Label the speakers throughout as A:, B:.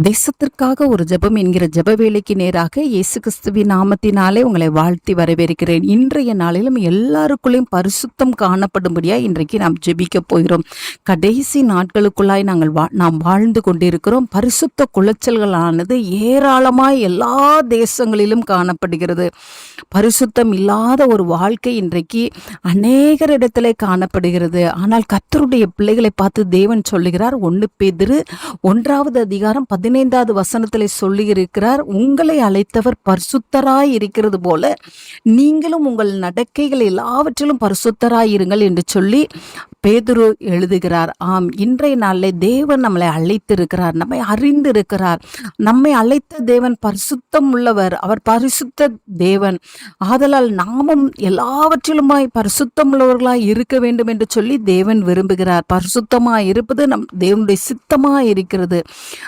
A: தேசத்திற்காக ஒரு ஜெபம் என்கிற ஜெப வேலைக்கு நேராக இயேசு கிறிஸ்துவின் நாமத்தினாலே உங்களை வாழ்த்தி வரவேற்கிறேன். இன்றைய நாளிலும் எல்லாருக்குள்ளேயும் பரிசுத்தம் காணப்படும்படியா இன்றைக்கு நாம் ஜெபிக்க போகிறோம். கடைசி நாட்களுக்குள்ளாய் நாங்கள் வா நாம் வாழ்ந்து கொண்டிருக்கிறோம். பரிசுத்த குலைச்சல்களானது ஏராளமாய் எல்லா தேசங்களிலும் காணப்படுகிறது. பரிசுத்தம் இல்லாத ஒரு வாழ்க்கை இன்றைக்கு அநேகரிடத்திலே காணப்படுகிறது. ஆனால் கத்தருடைய பிள்ளைகளை பார்த்து தேவன் சொல்லுகிறார். ஒன்று பெதிரு ஒன்றாவது அதிகாரம் பதினைந்தாவது வசனத்திலே சொல்லியிருக்கிறார் உங்களை அழைத்தவர் பரிசுத்தராய் இருக்கிறது போல நீங்களும் உங்கள் நடக்கைகள் எல்லாவற்றிலும் பரிசுத்தராயிருங்கள் என்று சொல்லி பேதுரு எழுதுகிறார். ஆம் இன்றைய நாளில் தேவன் நம்மளை அழைத்திருக்கிறார் நம்மை அறிந்திருக்கிறார். நம்மை அழைத்த தேவன் பரிசுத்தம் உள்ளவர் அவர் பரிசுத்த தேவன். ஆதலால் நாமும் எல்லாவற்றிலுமாய் பரிசுத்தம் உள்ளவர்களாய் இருக்க வேண்டும் என்று சொல்லி தேவன் விரும்புகிறார். பரிசுத்தமாய் இருப்பது நம் தேவனுடைய சித்தமாய் இருக்கிறது.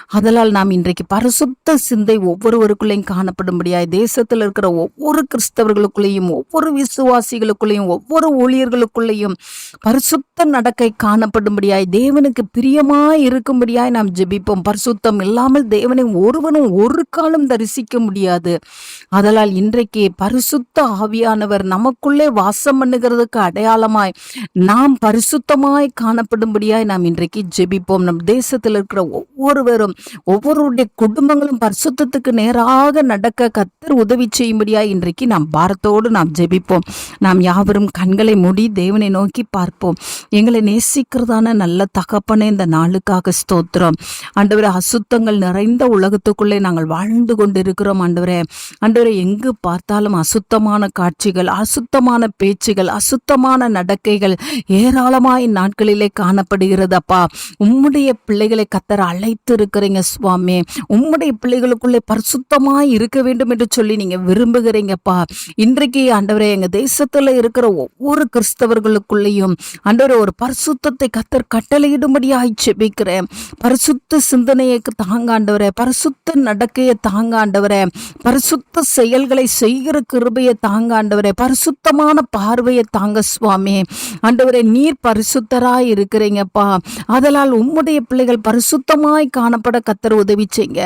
A: அதனால் நாம் இன்றைக்கு பரிசுத்த சிந்தை ஒவ்வொருவருக்குள்ளேயும் காணப்படும்படியாய் தேசத்தில் இருக்கிற ஒவ்வொரு கிறிஸ்தவர்களுக்குள்ளேயும் ஒவ்வொரு விசுவாசிகளுக்குள்ளேயும் ஒவ்வொரு ஊழியர்களுக்குள்ளேயும் பரிசுத்த நடக்கை காணப்படும்படியாய் தேவனுக்கு பிரியமாய் இருக்கும்படியாய் நாம் ஜெபிப்போம். பரிசுத்தம் இல்லாமல் தேவனை ஒருவனும் ஒரு காலம் தரிசிக்க முடியாது. அதனால் இன்றைக்கு பரிசுத்த ஆவியானவர் நமக்குள்ளே வாசம் பண்ணுகிறதுக்கு அடையாளமாய் நாம் பரிசுத்தமாய் காணப்படும்படியாய் நாம் இன்றைக்கு ஜெபிப்போம். நம் தேசத்தில் இருக்கிற ஒவ்வொருவரும் ஒவ்வொருடைய குடும்பங்களும் பரிசுத்தத்துக்கு நேராக நடக்க கத்தர் உதவி செய்யும்படியா இன்றைக்கு நாம் பாரத்தோடு நாம் ஜெபிப்போம். நாம் யாவரும் கண்களை மூடி தேவனை நோக்கி பார்ப்போம். எங்களை நேசிக்கிறதான நல்ல தகப்பனே இந்த நாளுக்காக ஸ்தோத்திரம். ஆண்டவரே அசுத்தங்கள் நிறைந்த உலகத்துக்குள்ளே நாங்கள் வாழ்ந்து கொண்டிருக்கிறோம் ஆண்டவரே. ஆண்டவரே எங்கு பார்த்தாலும் அசுத்தமான காட்சிகள் அசுத்தமான பேச்சுகள் அசுத்தமான நடக்கைகள் ஏராளமாய் நாட்களிலே காணப்படுகிறது அப்பா உம்முடைய பிள்ளைகளை கத்தர அழைத்து இருக்கிறீங்க சுவாமி உம்முடைய பிள்ளைகளுக்குள்ளே பரிசுத்தமாய் இருக்க வேண்டும் என்று சொல்லி நீங்க விரும்புகிறீங்கப்பா. இன்றைக்கு ஆண்டவரே எங்க தேசத்துல இருக்கிற ஒவ்வொரு கிறிஸ்தவர்களுக்குள்ளேயும் ஆண்டவரே ஒரு பரிசுத்தத்தை கத்தர் கட்டளையிடும்படியாக செபிக்கிறேன் பரிசுத்த சிந்தனையை தாங்க ஆண்டவரே பரிசுத்த நடக்கையை தாங்க ஆண்டவரே பரிசுத்த செயல்களை செய்கிற கிருபையை தாங்க ஆண்டவரே பரிசுத்தமான பார்வையை தாங்க சுவாமி. ஆண்டவரே நீர் பரிசுத்தராய் இருக்கிறீங்கப்பா. அதனால் உம்முடைய பிள்ளைகள் பரிசுத்தமாய் காணப்பட கத்தர் உதவி செய்யுங்க.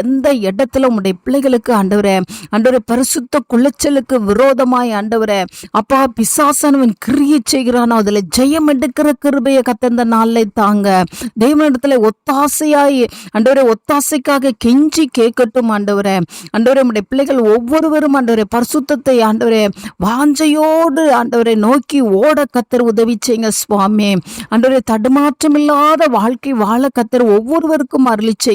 A: எந்த இடத்துல உங்களுடைய பிள்ளைகளுக்கு ஆண்டவரே ஆண்டவரே பரிசுத்த குளைச்சலுக்கு விரோதமாய் ஆண்டவரே அப்பா பிசாசனவன் கிரியை செய்கிறானோ அதுல ஜெயம் எடுக்கிற கிருபையை கத்தந்த நாளில் தாங்க. தெய்வனிடத்துல ஒத்தாசையாய் ஆண்டவரே ஒத்தாசைக்காக கெஞ்சி கேட்கட்டும் ஆண்டவரே. ஆண்டவரே நம்முடைய பிள்ளைகள் ஒவ்வொருவரும் ஆண்டவரே பரிசுத்தத்தை ஆண்டவரே வாஞ்சையோடு ஆண்டவரை நோக்கி ஓட கத்தர் உதவி செய்யுங்க சுவாமி. ஆண்டவரே தடுமாற்றமில்லாத வாழ்க்கை வாழ கத்தர் ஒவ்வொருவருக்கும் அருளி செய்யுங்க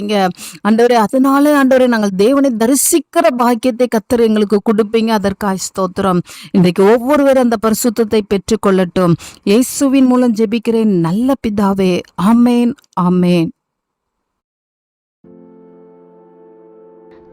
A: ஆண்டவரே அதனால ஆண்டவரே நாங்கள் தேவனை தரிசிக்கிற பாக்கியத்தை கத்தர் எங்களுக்கு கொடுப்பீங்க. அதற்காக ஸ்தோத்திரம். இன்றைக்கு ஒவ்வொருவரும் அந்த பரிசுத்தத்தை பெற்றுக்கொள்ளட்டும். இயேசுவின் மூலம் ஜெபிக்கிறேன். நல்ல பிதாவே ஆமேன் ஆமேன்.